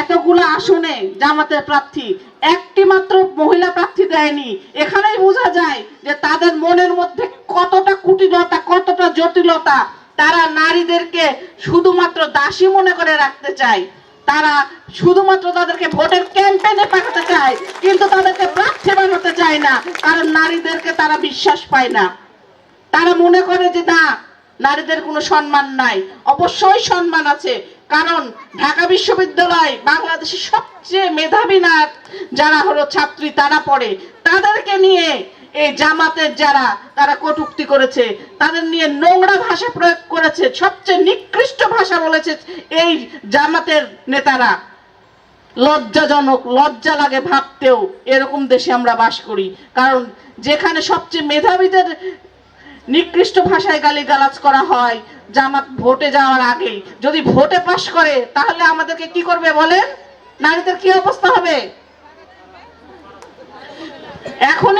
এতগুলো আসনে জামাতের প্রার্থী, একটি মাত্র মহিলা প্রার্থী দেয়নি। এখানেই বোঝা যায় যে তাদের মনের মধ্যে কতটা কুটিলতা, কতটা জটিলতা, তারা নারীদেরকে শুধুমাত্র দাসী মনে করে রাখতে চায়। তারা শুধুমাত্র তাদেরকে ভোটের ক্যাম্পেইনে পাঠাতে চায়, কিন্তু তাদেরকে প্রার্থী বানাতে চায় না, কারণ নারীদেরকে তারা বিশ্বাস পায় না। তারা মনে করে যে না, নারীদের কোনো সম্মান নাই। অবশ্যই সম্মান আছে কারণ ঢাকা বিশ্ববিদ্যালয় বাংলাদেশের সবচেয়ে মেধাবী না যারা হলো ছাত্রী, তারা পড়ে। তাদেরকে নিয়ে এই জামাতের যারা, তারা কটুক্তি করেছে, তাদের নিয়ে নোংরা ভাষা প্রয়োগ করেছে, সবচেয়ে নিকৃষ্ট ভাষা বলেছে এই জামাতের নেতারা। লজ্জাজনক, লজ্জা লাগে ভাবতেও এরকম দেশে আমরা বাস করি। কারণ যেখানে সবচেয়ে মেধাবীদের নিকৃষ্ট ভাষায় গালি গালাজ করা হয় জামাত ভোটে যাওয়ার আগে। যদি ভোটে পাশ করে, তাহলে আমাদেরকে কি করবে বলেন নারীদের কি অবস্থা হবে? এখনই